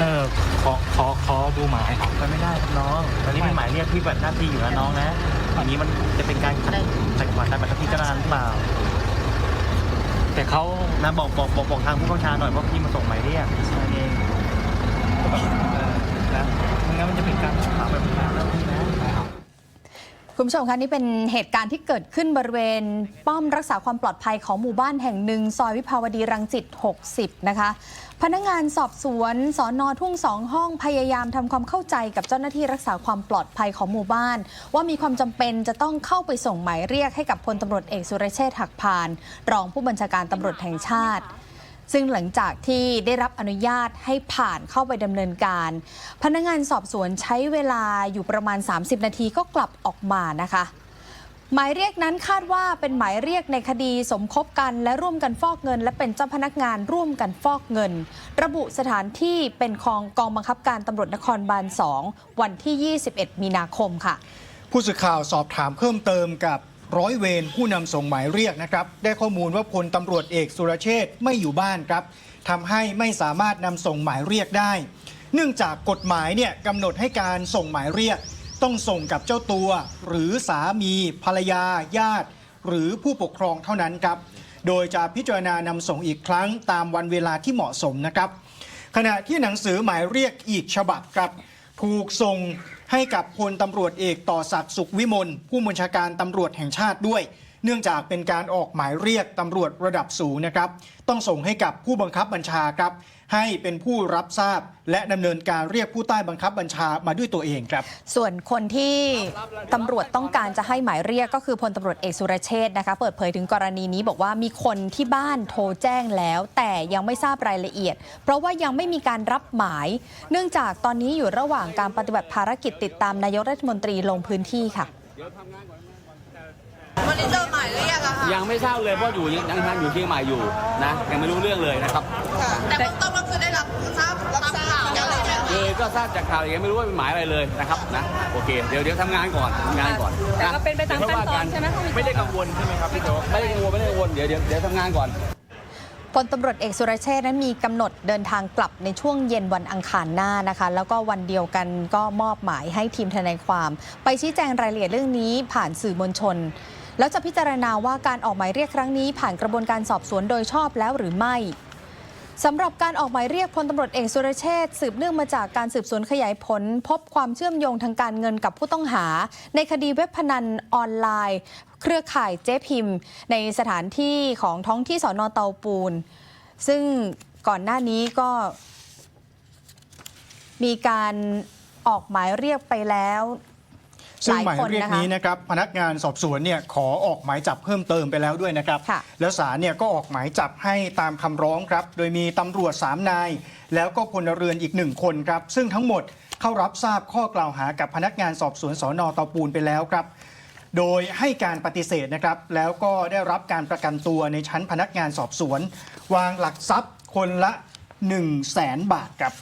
เออขอขอขอดูหมายครับมันไม่ได้ครับน้องตอนนี้เป็นหมายเรียกที่แบบหน้าที่อยู่นะน้องนะอย่างนี้มันจะเป็นการขัดขัดขวางการบังคับพิจารณาหรือเปล่าแต่เขานะบอกบอกบอกบอกทางผู้บัญชาหน่อยว่าพี่มาส่งหมายเรียกแค่นั้นเองเออนะไม่งั้นมันจะเป็นการขัดขวางแบบนี้แล้วพี่นะ คุณผู้ชมคะนี่เป็นเหตุการณ์ที่เกิดขึ้นบริเวณ ป้อมรักษาความปลอดภัยของหมู่บ้านแห่งหนึ่ง ซอยวิภาวดีรังสิต60 นะคะ พนักงานสอบสวนสอนอทุ่งสองห้องพยายามทำความเข้าใจกับเจ้าหน้าที่รักษาความปลอดภัยของหมู่บ้าน ว่ามีความจำเป็นจะต้องเข้าไปส่งหมายเรียกให้กับพลตำรวจเอกสุรเชษฐ์หักพาน รองผู้บัญชาการตำรวจแห่งชาติ ซึ่งหลังจากที่ได้รับอนุญาตให้ผ่านเข้าไปดำเนินการ พนักงานสอบสวนใช้เวลาอยู่ประมาณ 30 นาทีก็กลับออกมานะคะหมายเรียกนั้นคาดว่าเป็นหมายเรียกในคดีสมคบกันและร่วมกันฟอกเงิน และเป็นเจ้าพนักงานร่วมกันฟอกเงิน ระบุสถานที่เป็นของกองบังคับการตำรวจนครบาล 2 วันที่ 21 มีนาคมค่ะ ผู้สื่อข่าวสอบถามเพิ่มเติมกับ ร้อยเวรผู้นำส่งหมายเรียกนะครับ ได้ข้อมูลว่าพลตำรวจเอกสุรเชษไม่อยู่บ้านครับทำให้ไม่สามารถนำส่งหมายเรียกได้ เนื่องจากกฎหมายเนี่ยกำหนดให้การส่งหมายเรียก ต้องส่งกับเจ้าตัว หรือสามี ภรรยา ญาติ หรือผู้ปกครองเท่านั้นครับ โดยจะพิจารณานำส่งอีกครั้งตามวันเวลาที่เหมาะสมนะครับ ขณะที่หนังสือหมายเรียกอีกฉบับครับ ถูกส่งให้กับพลตำรวจเอกต่อศักดิ์สุขวิมลผู้บัญชาการตำรวจแห่งชาติด้วย เนื่องจากเป็นการออกหมายเรียกตำรวจระดับสูงนะครับ ต้องส่งให้กับผู้บังคับบัญชาครับ ให้เป็นผู้รับทราบ และดำเนินการเรียกผู้ใต้บังคับบัญชามาด้วยตัวเองครับ ส่วนคนที่ตำรวจต้องการจะให้หมายเรียกก็คือพลตำรวจเอกสุรเชษ์นะคะ เปิดเผยถึงกรณีนี้บอกว่ามีคนที่บ้านโทรแจ้งแล้ว แต่ยังไม่ทราบรายละเอียด เพราะว่ายังไม่มีการรับหมาย เนื่องจากตอนนี้อยู่ระหว่างการปฏิบัติภารกิจติดตามนายกรัฐมนตรีลงพื้นที่ค่ะ วันนี้เจอหมายเรียกอะค่ะยังไม่ทราบเลยเพราะอยู่ยังยังทำอยู่เชียงใหม่อยู่นะยังไม่รู้เรื่องเลยนะครับแต่เบื้องต้นก็คือได้รับทราบรับทราบกันเลยใช่ไหมคือก็ทราบจากข่าวยังไม่รู้ว่าเป็นหมายอะไรเลยนะครับนะโอเคเดี๋ยวเดี๋ยวทำงานก่อนทำงานก่อนแต่ก็เป็นไปตามขั้นตอนใช่ไหมไม่ได้กังวลใช่ไหมครับพี่โจ๊ก ไม่ได้กังวลไม่ได้กังวลเดี๋ยวเดี๋ยวเดี๋ยวทำงานก่อน พลตำรวจเอกสุรเชษฐ์นั้นมีกำหนดเดินทางกลับในช่วงเย็นวันอังคารหน้านะคะ แล้วก็วันเดียวกันก็มอบหมายให้ทีมทนายความ ไปชี้แจงรายละเอียดเรื่องนี้ผ่านสื่อมวลชน แล้วจะพิจารณาว่าการออกหมายเรียกครั้งนี้ผ่านกระบวนการสอบสวนโดยชอบแล้วหรือไม่สำหรับการออกหมายเรียกพลตำรวจเอกสุรเชษฐ์สืบเนื่องมาจากการสืบสวนขยายผล พบความเชื่อมโยงทางการเงินกับผู้ต้องหา ในคดีเว็บพนันออนไลน์ เครือข่ายเจ๊พิมพ์ ในสถานที่ของท้องที่สอนอเตาปูน ซึ่งก่อนหน้านี้ก็ มีการออกหมายเรียกไปแล้ว ซึ่งหลายหมายคนเรียกนะคะนี้นะครับพนักงานสอบสวนเนี่ยขอออกหมายจับเพิ่มเติมไปแล้วด้วยนะครับค่ะแล้วศาลเนี่ยก็ออกหมายจับให้ตามคำร้องครับ โดยมีตำรวจ 3 นาย แล้วก็พลเรือนอีกหนึ่งคนครับ ซึ่งทั้งหมดเข้ารับทราบข้อกล่าวหากับพนักงานสอบสวนสอนอเตาปูนไปแล้วครับ โดยให้การปฏิเสธนะครับ แล้วก็ได้รับการประกันตัวในชั้นพนักงานสอบสวน วางหลักทรัพย์คนละ 1 0 0 0 0แสนบาทครับ